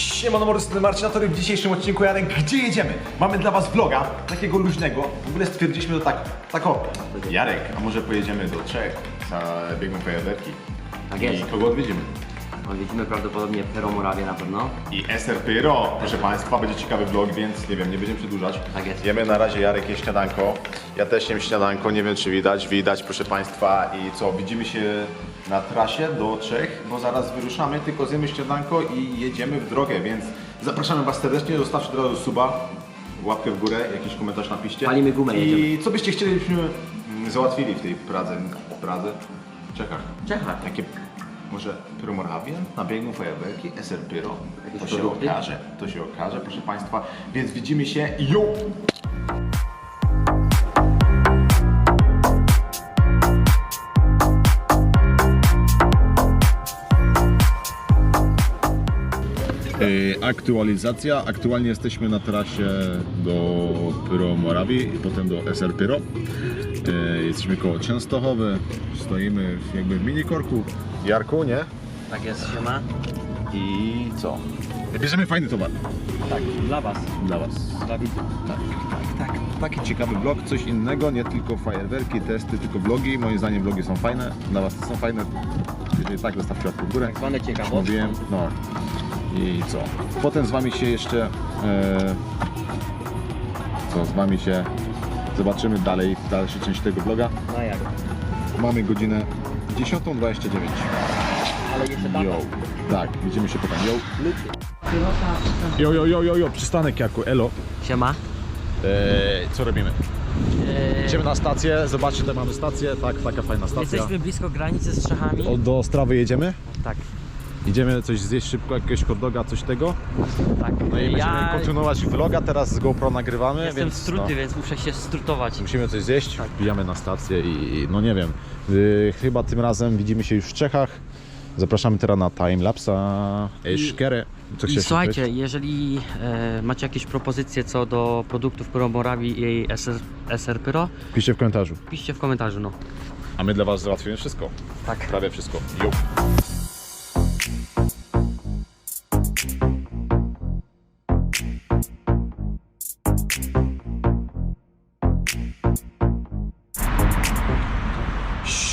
Siemano Morysty Marcinatory, w dzisiejszym odcinku Janek, gdzie jedziemy? Mamy dla was vloga, takiego luźnego. W ogóle stwierdziliśmy to tak, tak o. Jarek, a może pojedziemy do Czech, zabiegną fajerwerki? Tak I jest. kogo odwiedzimy? Odwiedzimy prawdopodobnie Peromorawię na pewno. I SR Pyro, proszę Państwa, będzie ciekawy vlog, więc nie wiem, nie będziemy przedłużać. Tak jest. Jemy na razie Jarek je śniadanko. Ja też jem śniadanko, nie wiem czy widać, widać proszę Państwa. I co, widzimy się na trasie do Czech, bo zaraz wyruszamy, tylko zjemy śniadanko i jedziemy w drogę, więc zapraszamy Was serdecznie, zostawcie od razu suba, łapkę w górę, jakiś komentarz napiszcie. Palimy gumę, I jedziemy. co byście chcieli, byśmy mm, załatwili w tej Pradze, Pradze? Czechach. Czechach. Jakie, może Pyromorawian, nabiegną fajerwerki, SR Pyro. To się okaże, to się okaże, proszę Państwa. Więc widzimy się, jo! Aktualizacja. Aktualnie jesteśmy na trasie do Pyro Morawii i potem do SR Pyro. E, Jesteśmy koło Częstochowy. Stoimy w- jakby mini korku. Jarku, nie? Tak jest, siema. I co? Bierzemy fajny towar Tak, dla was. dla Was. Dla widzów. Tak, tak, tak. Taki ciekawy vlog, coś innego, nie tylko fajerwerki, testy, tylko vlogi. Moim zdaniem vlogi są fajne, dla Was są fajne. Jeżeli tak, zostawcie łapkę w górę. Tak zwane ciekawostki. mówiłem, no. I co? Potem z Wami się jeszcze... E, co, z Wami się zobaczymy dalej w dalszej części tego vloga. No jak? Mamy godzinę 10.29. Ale jeszcze tam. Yo. Tak, widzimy się potem. Yo. Yo, yo, yo, yo, yo, przystanek Jarku, elo. Siema. Eee, co robimy? Eee, Idziemy na stację, zobaczcie, tutaj mamy stację, tak, taka fajna stacja. Jesteśmy blisko granicy z Czechami. O, do Strawy jedziemy? Tak, Idziemy coś zjeść szybko, jakiegoś hot doga, coś tego. tak. No i będziemy ja kontynuować vloga, teraz z GoPro nagrywamy, jestem więc struty, no, więc muszę się strutować. musimy coś zjeść, Tak. wbijamy na stację i no nie wiem, yy, chyba tym razem widzimy się już w Czechach. Zapraszamy teraz na timelapsa Eszkerę. Co I słuchajcie, powiedzieć? jeżeli e, macie jakieś propozycje co do produktów Pyromorawi i jej SR, SR Pyro, Piszcie w komentarzu, piszcie w komentarzu, no. a my dla Was załatwimy wszystko, Tak. prawie wszystko. Yo.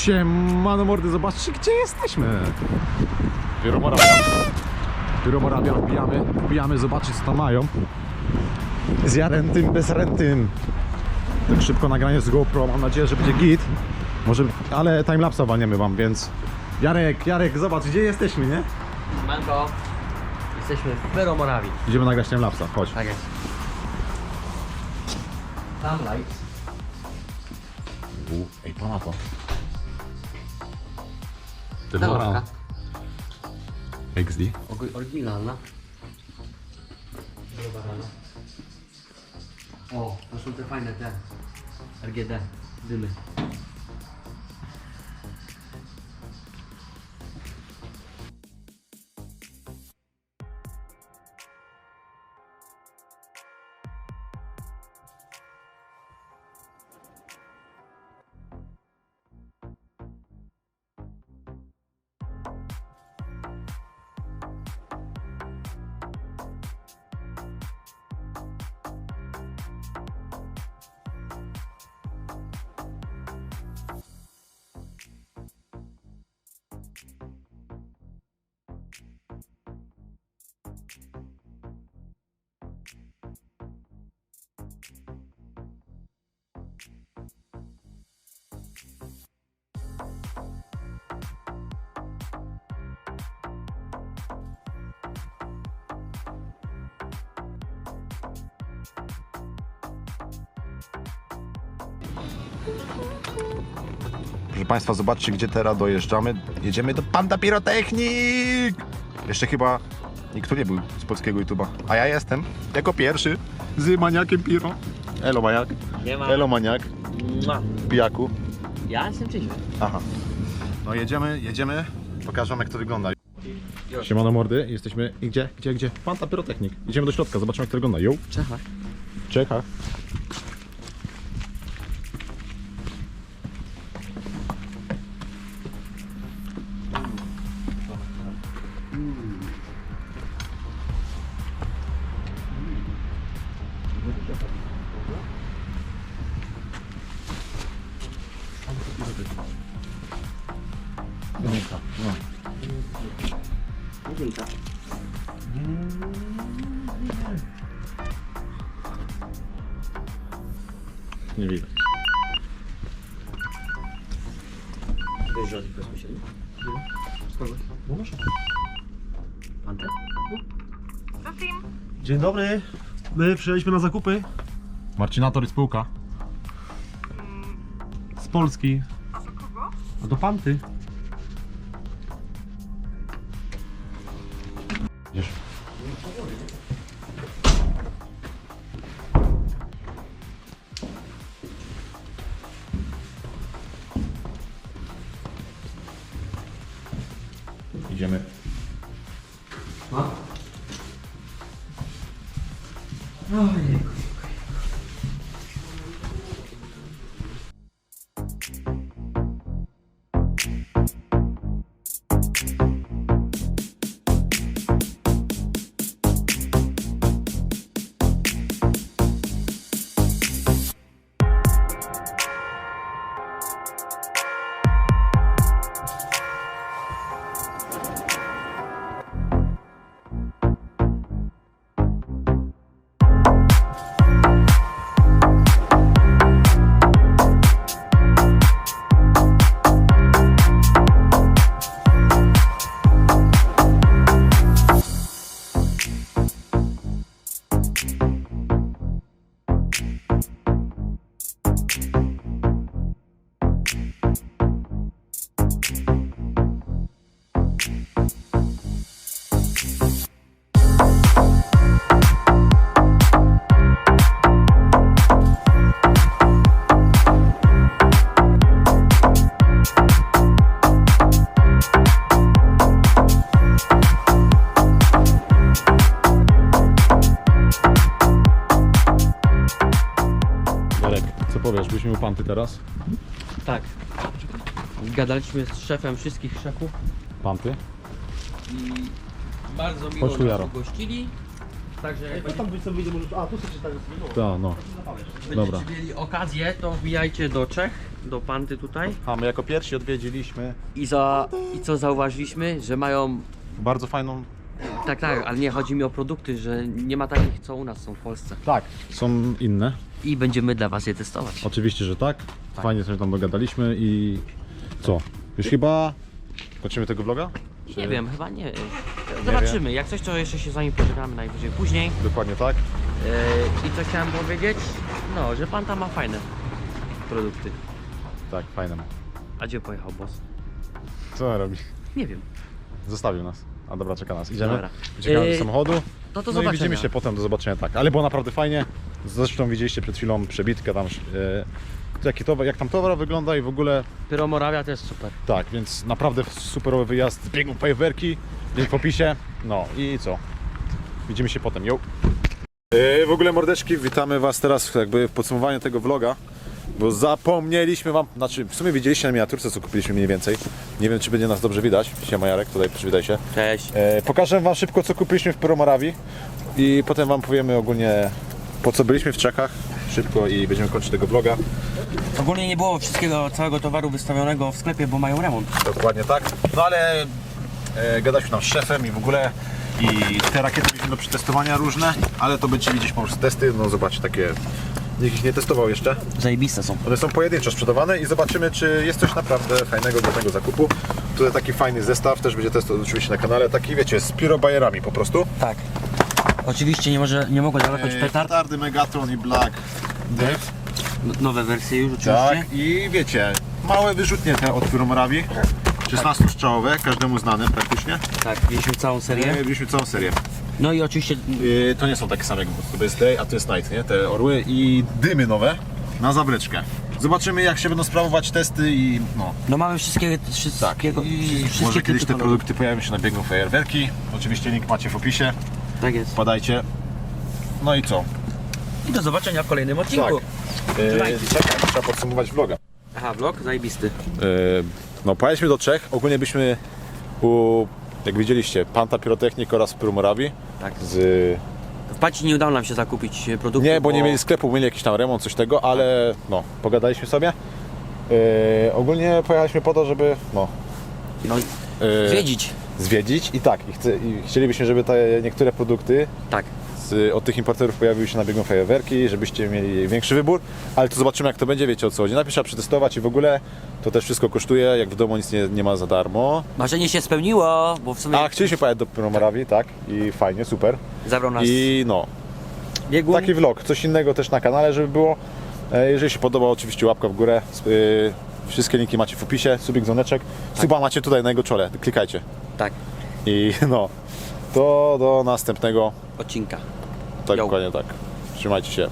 Siemano mordy, zobaczcie gdzie jesteśmy. Pyromorawia. Pyromorawia wbijamy, wbijamy zobaczyć co tam mają. Z jarentym, bez rentym. Tak szybko nagranie z GoPro, mam nadzieję, że będzie git. Może, ale timelapsa walniemy wam, więc... Jarek, Jarek, zobacz gdzie jesteśmy, nie? Manko, jesteśmy w Pyromorawi. Idziemy nagrać timelapsa, chodź. Tak jest. Tam lights. U, ej, pana to. Pełka. XD. Ory- Oryginalna. Wybarana. O, to są te fajne te RGD, dymy. Proszę Państwa, zobaczcie gdzie teraz dojeżdżamy. Jedziemy do Panda Pirotechnik! Jeszcze chyba nikt tu nie był z polskiego YouTube'a, a ja jestem jako pierwszy z maniakiem Piro. Elo maniak. Nie ma. Elo maniak. Mua. Pijaku. Ja jestem czyśny. Aha. No jedziemy, jedziemy. Pokażę wam jak to wygląda. Siemano mordy, jesteśmy... I Gdzie? Gdzie? Gdzie? Panta Pyrotechnik. Idziemy do środka, zobaczymy jak to wygląda. Jo. Czechach. W Czechach. Nie widać. Dzień dobry. My przyjechaliśmy na zakupy Marcinator i spółka. z Polski. A do kogo? A do Panty. Idziemy. Jarek, powiesz? Byliśmy u Panty teraz. Tak. Gadaliśmy z szefem wszystkich szefów Panty. i bardzo miło Chodź tu, nas Jaro. gościli. Także jak tam być sobie może. A, tu sobie tak no. Tak, no. Dobra. będziecie mieli okazję, to wbijajcie do Czech, do Panty tutaj. A my jako pierwsi odwiedziliśmy I, za, I co zauważyliśmy, że mają bardzo fajną. Tak, tak, ale nie chodzi mi o produkty, że nie ma takich co u nas są w Polsce. Tak. Są inne. I będziemy dla Was je testować. Oczywiście, że tak. Fajnie sobie tam dogadaliśmy i co? Już chyba kończymy tego vloga? Czy- Nie wiem, chyba nie. Zobaczymy. Jak coś, to jeszcze się z Wami pożegnamy najwyżej później. Dokładnie tak. Yy, I co chciałem powiedzieć? No, że Pan tam ma fajne produkty. Tak, fajne. ma. A gdzie pojechał boss? Co on robi? Nie wiem. Zostawił nas. A dobra, czeka nas. Idziemy. Dobra. Uciekamy Yy, do samochodu. No to No i zobaczymy. widzimy się potem do zobaczenia tak. Ale było naprawdę fajnie. Zresztą widzieliście przed chwilą przebitkę tam. Yy, jaki towar, jak tam towar wygląda i w ogóle Pyromorawia to jest super. tak, więc naprawdę superowy wyjazd. Biegną fajerwerki, link w opisie. No i co? Widzimy się potem. Yo. Yy, w ogóle mordeczki, witamy Was teraz jakby w podsumowaniu tego vloga. Bo zapomnieliśmy wam, znaczy w sumie widzieliście na miniaturce co kupiliśmy mniej więcej. Nie wiem czy będzie nas dobrze widać. Siema Jarek, tutaj przywitaj się. Cześć. E, pokażę wam szybko co kupiliśmy w Pyromorawi i potem wam powiemy ogólnie po co byliśmy w Czechach. Szybko i będziemy kończyć tego vloga. Ogólnie nie było wszystkiego, całego towaru wystawionego w sklepie, bo mają remont. Dokładnie tak. No ale e, gadaliśmy tam z szefem i w ogóle i te rakiety mieliśmy do przetestowania różne, ale to będziecie widzieć po prostu testy, no zobaczcie takie nikt ich nie testował jeszcze. Zajebiste są. One są pojedynczo sprzedawane i zobaczymy czy jest coś naprawdę fajnego do tego zakupu. Tutaj taki fajny zestaw, też będzie test oczywiście na kanale, taki wiecie, z pirobajerami po prostu. Tak. Oczywiście nie, może, nie mogło zabraknąć E, petard. Petardy Megatron i Black Death. N- Nowe wersje już oczywiście. Tak, i wiecie, małe wyrzutnie te od Pyromorawi. 16 strzałowe, każdemu znane praktycznie. Tak, mieliśmy całą serię. Nie, mieliśmy całą serię. No i oczywiście Yy, to nie są takie same jak to jest day, a to jest night, nie? Te orły i dymy nowe na zawryczkę. Zobaczymy jak się będą sprawować testy i no. No mamy wszystkie, wszystkiego, I wszystkie może kiedyś typy te kolorów. produkty pojawią się na biegu fajerwerki. Oczywiście link macie w opisie. Tak jest. Wpadajcie. No i co? I do zobaczenia w kolejnym odcinku. Yy, czekaj, trzeba podsumować vloga. Aha, vlog zajebisty. Yy, no pojechaliśmy do Czech. Ogólnie byliśmy u, jak widzieliście, Panta Pyrotechnik oraz w Pyromorawi Tak. z W Paci nie udało nam się zakupić e, produktów. Nie, bo nie mieli sklepu, mieli jakiś tam remont, coś tego, ale no, pogadaliśmy sobie. Yy, ogólnie pojechaliśmy po to, żeby no, No, yy, zwiedzić. zwiedzić i tak, i, chce, i chcielibyśmy, żeby te niektóre produkty Tak. Z, od tych importerów pojawiły się na biegu fajerwerki, żebyście mieli większy wybór, ale to zobaczymy jak to będzie, wiecie o co chodzi. Najpierw trzeba przetestować i w ogóle to też wszystko kosztuje, jak w domu nic nie, nie ma za darmo. Marzenie się spełniło, bo w sumie A chcieliśmy pojechać do Promorawi, tak, i fajnie, super. zabrał nas I no, biegun. taki vlog, coś innego też na kanale, żeby było. E, Jeżeli się podoba, oczywiście łapka w górę. Y, Wszystkie linki macie w opisie, subik, dzwoneczek. Suba macie tutaj na jego czole, klikajcie. Tak, I no, to do następnego, odcinka. Tak Yo. dokładnie tak. Trzymajcie się,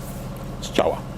z ciała.